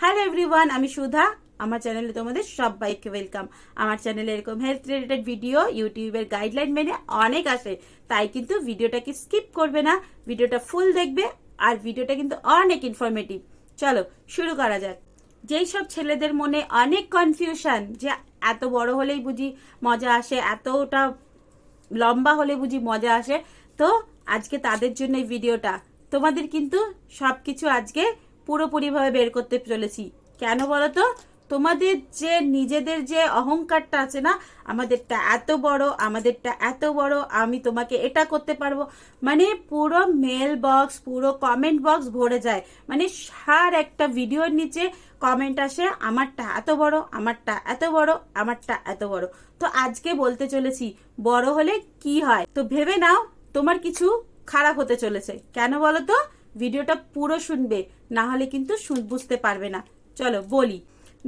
Hello everyone আমি সুধা। আমার চ্যানেলে তোমাদের সবাইকে ওয়েলকাম আমার চ্যানেলে এরকম হেলথ রিলেটেড ভিডিও ইউটিউবের গাইডলাইন মেনে অনেক আসে। তাই কিন্তু ভিডিওটাকে স্কিপ করবে না। ভিডিওটা ফুল দেখবে আর ভিডিওটা কিন্তু অনেক ইনফরমেটিভ চলো, শুরু করা যাক। যেই সব ছেলেদের মনে অনেক কনফিউশন যে এত বড় হলেই বুঝি মজা আসে, এতটা লম্বা হলে বুঝি মজা আসে, তো আজকে তাদের জন্য এই ভিডিওটা তোমাদের কিন্তু সবকিছু আজকে পুরোপুরিভাবে বের করতে চলেছি। কেন বলো তো তোমাদের যে, নিজেদের যে অহংকারটা আছে না, আমাদেরটা এত বড়, আমাদেরটা এত বড়, আমি তোমাকে এটা করতে পারব। মানে পুরো মেল বক্স পুরো কমেন্ট বক্স ভরে যায়। মানে সার একটা ভিডিওর নিচে কমেন্ট আসে, আমারটা এত বড়, আমারটা এত বড়, আমারটা এত বড়। তো আজকে বলতে চলেছি, বড় হলে কি হয়? তো ভেবে নাও, তোমার কিছু খারাপ হতে চলেছে। কেন বলো তো ভিডিওটা পুরো শুনবে, না হলে কিন্তু বুঝতে পারবে না। চলো বলি।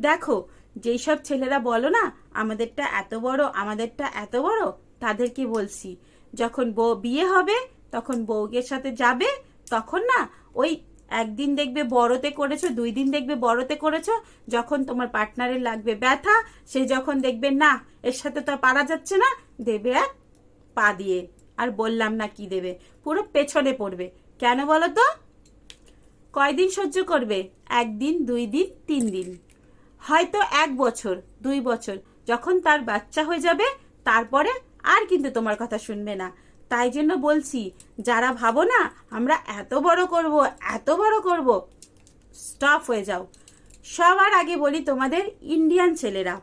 দেখো যেই সব ছেলেরা বলো না, আমাদেরটা এত বড়, আমাদেরটা এত বড়, তাদেরকে বলছি, যখন বউ বিয়ে হবে, তখন বউকের সাথে যাবে, তখন না, ওই একদিন দেখবে বড়তে করেছ দুই দিন দেখবে বড়তে করেছ, যখন তোমার পার্টনারের লাগবে ব্যথা, সে যখন দেখবে না, এর সাথে তো পারা যাচ্ছে না, দেবে এক পা দিয়ে। আর বললাম না কি দেবে, পুরো পেছনে পড়বে। কেন বলো তো? কয়দিন সহ্য করবে? একদিন দুই দিন তিন দিন হয়তো এক বছর, দুই বছর। যখন তার বাচ্চা হয়ে যাবে, তারপরে আর কিন্তু তোমার কথা শুনবে না। তাই জন্য বলছি, যারা ভাবো না, আমরা এত বড় করব, এত বড় করব স্টপ হয়ে যাও। সবার আগে বলি তোমাদের ইন্ডিয়ান ছেলেরা।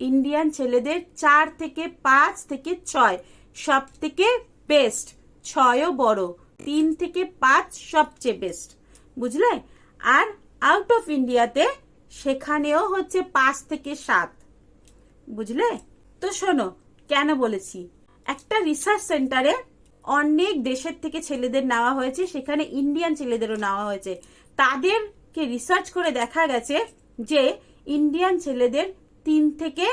ইন্ডিয়ান ছেলেদের চার থেকে পাঁচ থেকে ছয় সব থেকে বেস্ট ছয়ও বড়। তিন থেকে পাঁচ সবচেয়ে বেস্ট বুঝলে? আর আউট অফ ইন্ডিয়াতে সেখানেও হচ্ছে পাঁচ থেকে সাত। বুঝলে? তো শোনো, কেন বলেছি? একটা রিসার্চ সেন্টারে অনেক দেশের থেকে ছেলেদের নেওয়া হয়েছে, সেখানে ইন্ডিয়ান ছেলেদেরও নেওয়া হয়েছে। তাদেরকে রিসার্চ করে দেখা গেছে যে ইন্ডিয়ান ছেলেদের তিন থেকে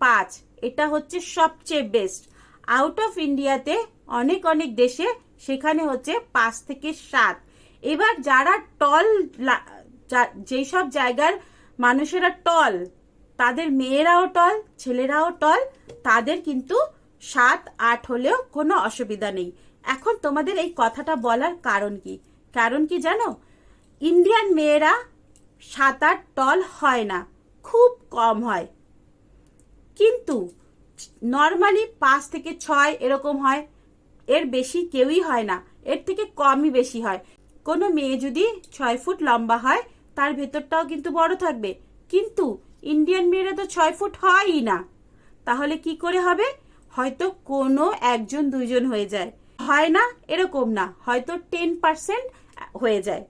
পাঁচ, এটা হচ্ছে সবচেয়ে বেস্ট আউট অফ ইন্ডিয়াতে অনেক অনেক দেশে সেখানে হচ্ছে পাঁচ থেকে সাত। এবার যারা টল যেই সব জায়গার মানুষেরা টল তাদের মেয়েরাও টল ছেলেরাও টল তাদের কিন্তু সাত, আট হলেও কোনো অসুবিধা নেই। এখন তোমাদের এই কথাটা বলার কারণ কি? কারণ কি জানো? ইন্ডিয়ান মেয়েরা সাত, আট টল হয় না, খুব কম হয়। কিন্তু নর্মালি পাঁচ থেকে ছয় এরকম হয়, এর বেশি কেউই হয় না, এর থেকে কমই বেশি হয়। কোনো মেয়ে যদি ছয় ফুট লম্বা হয়, তার ভেতরটাও কিন্তু বড় থাকবে। কিন্তু ইন্ডিয়ান মেয়েরা তো ছয় ফুট হয়ই না। তাহলে কি করে হবে? হয়তো কোনো একজন, দুইজন হয়ে যায়। হয় না, এরকম না। হয়তো টেন পার্সেন্ট হয়ে যায়।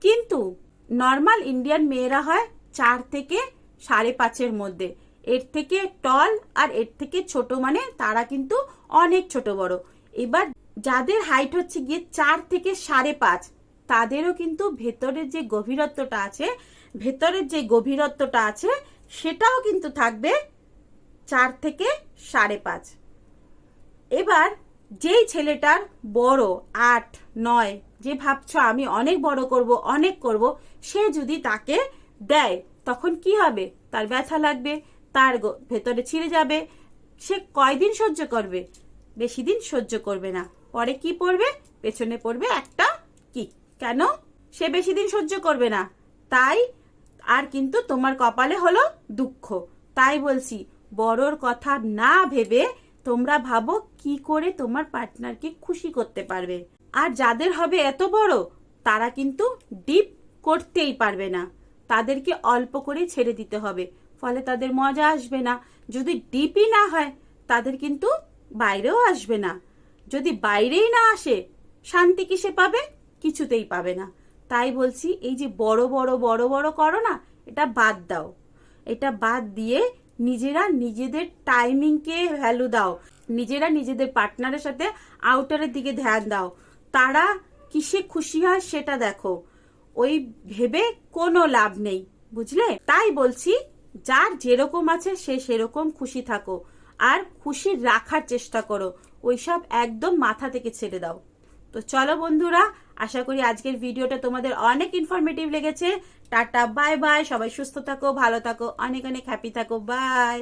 কিন্তু নর্মাল ইন্ডিয়ান মেয়েরা হয় চার থেকে সাড়ে পাঁচের মধ্যে। এর থেকে টল আর এর থেকে ছোট মানে তারা কিন্তু অনেক ছোট বড়। এবার যাদের হাইট হচ্ছে গিয়ে চার থেকে সাড়ে পাঁচ। তাদেরও কিন্তু ভেতরের যে গভীরত্বটা আছে, ভেতরের যে গভীরত্বটা আছে, সেটাও কিন্তু থাকবে চার থেকে সাড়ে পাঁচ। এবার যেই ছেলেটার বড় আট, নয়, যে ভাবছ আমি অনেক বড় করব, অনেক করব, সে যদি তাকে দেয়, তখন কি হবে? তার ব্যথা লাগবে, তার ভেতরে ছিঁড়ে যাবে, সে কয়দিন সহ্য করবে? বেশি দিন সহ্য করবে না। পরে কি পড়বে? পেছনে পড়বে একটা কেন? সে বেশি দিন সহ্য করবে না। তাই আর কিন্তু তোমার কপালে হলো দুঃখ। তাই বলছি, বড়র কথা না ভেবে তোমরা ভাবো কি করে তোমার পার্টনারকে খুশি করতে পারবে। আর যাদের হবে এত বড়, তারা কিন্তু ডিপ করতেই পারবে না। তাদেরকে অল্প করে ছেড়ে দিতে হবে, ফলে তাদের মজা আসবে না। যদি ডিপই না হয়, তাদের কিন্তু বাইরেও আসবে না। যদি বাইরেই না আসে, শান্তি কিসে পাবে? কিছুতেই পাবে না। তাই বলছি, এই যে বড় বড় বড় বড় করো না, এটা বাদ দাও। এটা বাদ দিয়ে নিজেরা নিজেদের টাইমিংকে ভ্যালু দাও। নিজেরা নিজেদের পার্টনারের সাথে আউটারের দিকে ধ্যান দাও। তারা কিসে খুশি হয় সেটা দেখো। ওই ভেবে কোনো লাভ নেই, বুঝলে? তাই বলছি, যার যেরকম আছে সে সেরকম খুশি থাকো। আর খুশি রাখার চেষ্টা করো। ওইসব একদম মাথা থেকে ছেড়ে দাও। তো চলো বন্ধুরা, আশা করি আজকের ভিডিওটা তোমাদের অনেক ইনফরমেটিভ লেগেছে। টাটা বাই বাই সবাই সুস্থ থাকো, ভালো থাকো, অনেক অনেক হ্যাপি থাকো। বাই